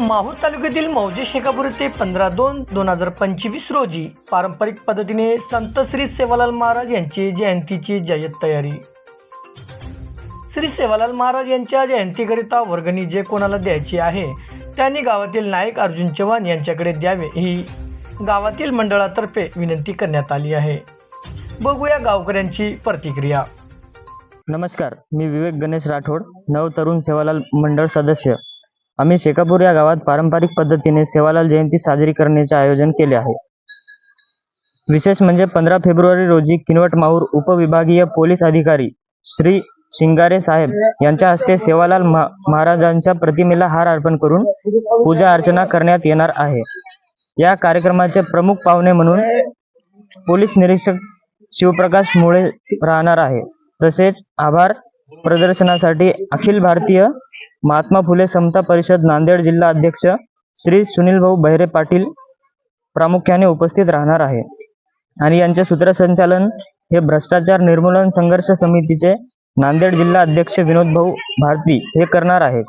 माहूर तालुक्यातील मौजे शेखापूर ते पंधरा दोन दोन हजार पंचवीस रोजी पारंपरिक पद्धतीने संत श्री सेवालाल महाराज यांची जयंतीची जय्यत तयारी. श्री सेवालाल महाराज यांच्या जयंतीकरिता वर्गणी जे कोणाला द्यायची आहे त्यांनी गावातील नायक अर्जुन चव्हाण यांच्याकडे द्यावे ही गावातील मंडळातर्फे विनंती करण्यात आली आहे. बघूया गावकऱ्यांची प्रतिक्रिया. नमस्कार मी विवेक गणेश राठोड नव तरुण सेवालाल मंडळ सदस्य. आम्ही शेकापूर या गावात पारंपरिक पद्धतीने सेवालाल जयंती साजरी करण्याचे आयोजन केले आहे. विशेष म्हणजे पंधरा फेब्रुवारी रोजी किनवट माहूर उपविभागीय पोलीस अधिकारी श्री शिंगारे साहेब यांच्या हस्ते सेवालाल महाराजांच्या प्रतिमेला हार अर्पण करून पूजा अर्चना करण्यात येणार आहे. या कार्यक्रमाचे प्रमुख पाहुणे म्हणून पोलीस निरीक्षक शिवप्रकाश मुळे राहणार आहे. तसेच आभार प्रदर्शनासाठी अखिल भारतीय महात्मा फुले समता परिषद नांदेड जिल्हा अध्यक्ष श्री सुनील भाऊ बहिरे पाटील प्रामुख्याने उपस्थित राहणार आहे. आणि यांचे सूत्रसंचालन हे भ्रष्टाचार निर्मूलन संघर्ष समितीचे नांदेड जिल्हा अध्यक्ष विनोद भाऊ भारती हे करणार आहेत.